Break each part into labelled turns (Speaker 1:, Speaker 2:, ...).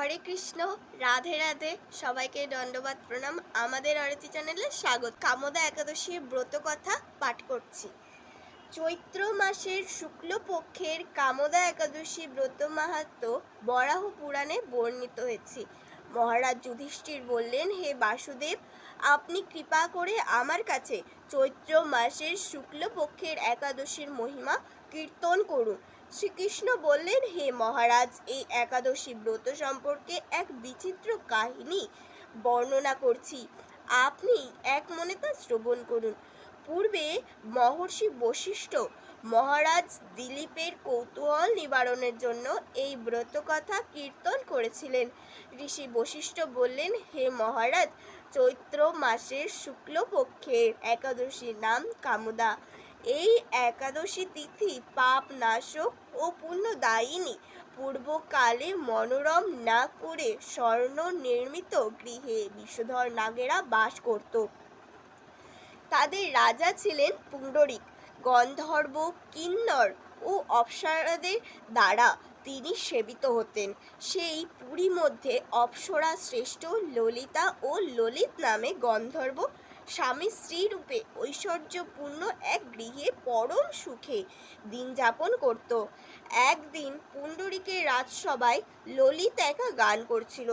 Speaker 1: হরে কৃষ্ণ, রাধে রাধে। সবাইকে দণ্ডবাদ প্রণাম। আমাদের অরতি চ্যানেলে স্বাগত। কামদা একাদশীর ব্রত কথা পাঠ করছি। চৈত্র মাসের শুক্লপক্ষের কামদা একাদশী ব্রত মাহাত্ম বরাহ পুরাণে বর্ণিত হয়েছে। মহারাজ যুধিষ্ঠির বললেন, হে বাসুদেব, আপনি কৃপা করে আমার কাছে চৈত্র মাসের শুক্লপক্ষের একাদশীর মহিমা কীর্তন করুন। শ্রীকৃষ্ণ বললেন, হে মহারাজ, এই একাদশী ব্রত সম্পর্কে এক বিচিত্র কাহিনী বর্ণনা করছি। আপনি এক মনে তা শ্রবণ করুন। পূর্বে মহর্ষি বশিষ্ঠ মহারাজ দিলীপের কৌতূহল নিবারণের জন্য এই ব্রতকথা কীর্তন করেছিলেন। ঋষি বশিষ্ঠ বললেন, হে মহারাজ, চৈত্র মাসের শুক্লপক্ষের একাদশীর নাম কামদা। এই একাদশী তিথি পাপ নাশক ও পুণ্যদায়িনী পূর্বকালে মনোরম না করে স্বর্ণ নির্মিত গৃহে বিষধর নাগেরা বাস করত। তাদের রাজা ছিলেন পুণ্ডরিক। গন্ধর্ব, কিন্নর ও অপ্সরাদের দ্বারা তিনি সেবিত হতেন। সেই পুরী মধ্যে অপ্সরা শ্রেষ্ঠ ললিতা ও ললিত নামে গন্ধর্ব স্বামী স্ত্রী রূপে ঐশ্বর্যপূর্ণ এক গৃহে পরম সুখে দিন যাপন করত। একদিন পুণ্ডরীকের রাজসভায় ললিত একা গান করছিল।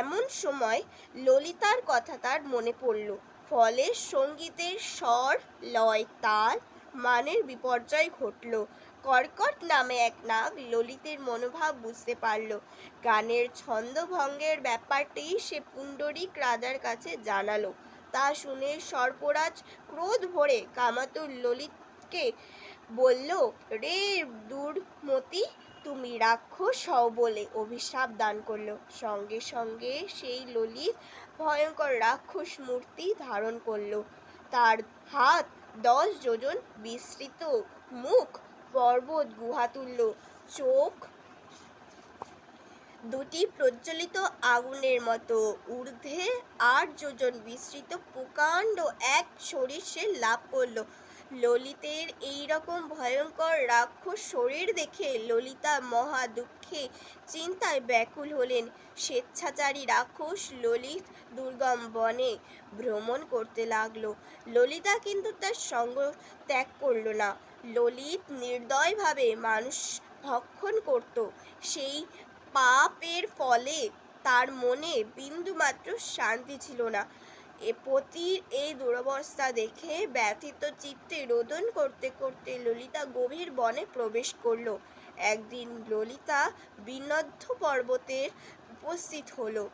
Speaker 1: এমন সময় ললিতার কথা তার মনে পড়ল। ফলে সঙ্গীতের স্বর, লয়, তাল, মানের বিপর্যয় ঘটল। কর্কট নামে এক নাগ ললিতের মনোভাব বুঝতে পারল। গানের ছন্দভঙ্গের ব্যাপারটি সে পুণ্ডরিক রাজার কাছে জানালো। তা শুনে সর্পরাজ ক্রোধ ভরে কামাতুর ললিতকে বলল, রে দুর্মতি, তুমি রাক্ষস হও বলে অভিশাপ দান করল। সঙ্গে সঙ্গে সেই ললিত ভয়ঙ্কর রাক্ষস মূর্তি ধারণ করল। তার হাত দশ যোজন বিস্তৃত মুখ পর্বত গুহা তুল্য চোখ দুটি প্রজ্বলিত আগুনের মতো ঊর্ধ্বে আট যোজন বিস্তৃত প্রকাণ্ড এক শরীর সে লাভ করল। ললিতের এই রকম ভয়ঙ্কর রাক্ষস শরীর দেখে ললিতা মহা দুঃখে চিন্তায় ব্যাকুল হলেন। স্বেচ্ছাচারী রাক্ষস ললিত দুর্গম বনে ভ্রমণ করতে লাগল। ললিতা কিন্তু তার সঙ্গ ত্যাগ করল না। ললিত নির্দয়ভাবে মানুষ ভক্ষণ করত। সেই পাপের ফলে তার মনে বিন্দুমাত্র শান্তি ছিল না। এ পতির এই দুরবস্থা দেখে ব্যথিত চিত্তে রোদন করতে করতে ললিতা গভীর বনে প্রবেশ করল। একদিন ললিতা বিনদ্ধ পর্বতের উপস্থিত হলো।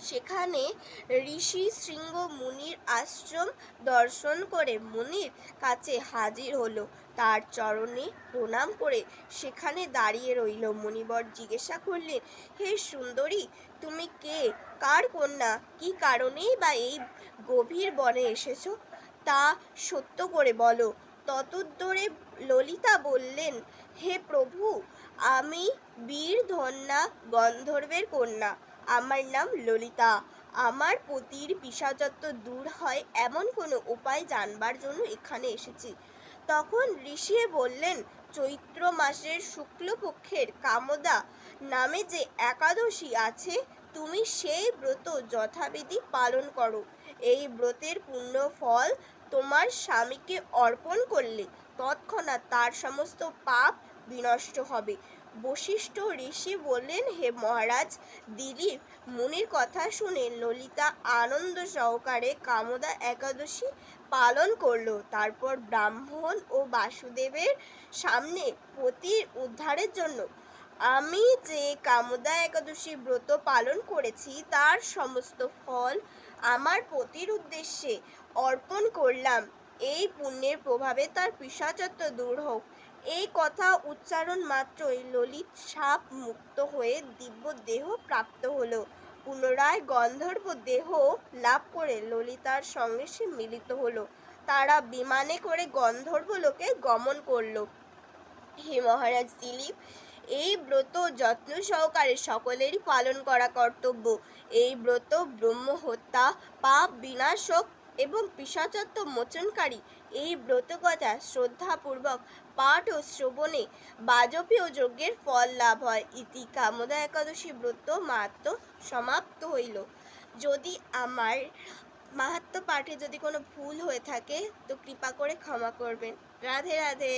Speaker 1: সেখানে ঋষি শৃঙ্গ মুনির আশ্রম দর্শন করে মুনির কাছে হাজির হলো। তার চরণে প্রণাম করে সেখানে দাঁড়িয়ে রইল। মুনিবর জিজ্ঞাসা করলেন, হে সুন্দরী, তুমি কে? কার কন্যা? কি কারণেই বা এই গভীর বনে এসেছ? তা সত্য করে বলো। ততোত্তরে ললিতা বললেন, হে প্রভু, আমি বীর ধন্যা গন্ধর্বের কন্যা। আমার নাম ললিতা। আমার পতির পিসাচত্ব দূর হয় এমন কোনো উপায় জানবার জন্য এখানে এসেছি। তখন ঋষি বললেন, চৈত্র মাসের শুক্লপক্ষের কামদা নামে যে একাদশী আছে, তুমি সেই ব্রত যথাবিধি পালন করো। এই ব্রতের পুণ্য ফল তোমার স্বামীকে অর্পণ করলে তৎক্ষণাৎ তার সমস্ত পাপ বিনষ্ট হবে। বশিষ্ঠ ঋষি বললেন, হে মহারাজ, দিলীপ, মুনির কথা শুনে ললিতা আনন্দ সহকারে কামদা একাদশী পালন করল। তারপর ব্রাহ্মণ ও বাসুদেবের সামনে পতির উদ্ধারের জন্য। আমি যে কামদা একাদশী ব্রত পালন করেছি, তার সমস্ত ফল আমার পতির উদ্দেশ্যে অর্পণ করলাম। এই পুণ্যের প্রভাবে তার পিসাচত্ব দূর হোক। এই কথা উচ্চারণ মাত্রই ললিত সাপ মুক্ত হয়ে দিব্য দেহ প্রাপ্ত হলো। পুনরায় গন্ধর্ব দেহ লাভ করে ললিতার সঙ্গে সে মিলিত হলো। তারা বিমানে করে গন্ধর্ব লোকে গমন করল। হে মহারাজ দিলীপ, এই ব্রত যত্ন সহকারে সকলেরই পালন করা কর্তব্য। এই ব্রত ব্রহ্ম হত্যা পাপ বিনাশক এবং পিসাচত্ব মোচনকারী এই ব্রতকথা শ্রদ্ধাপূর্বক পাঠ ও শ্রবণে বাজপেয় যজ্ঞের ফল লাভ হয়। ইতি কামদা একাদশী ব্রত মাত্র সমাপ্ত হইল। যদি আমার মাহাত্ম পাঠে যদি কোনো ভুল হয়ে থাকে, তো কৃপা করে ক্ষমা করবেন। রাধে রাধে।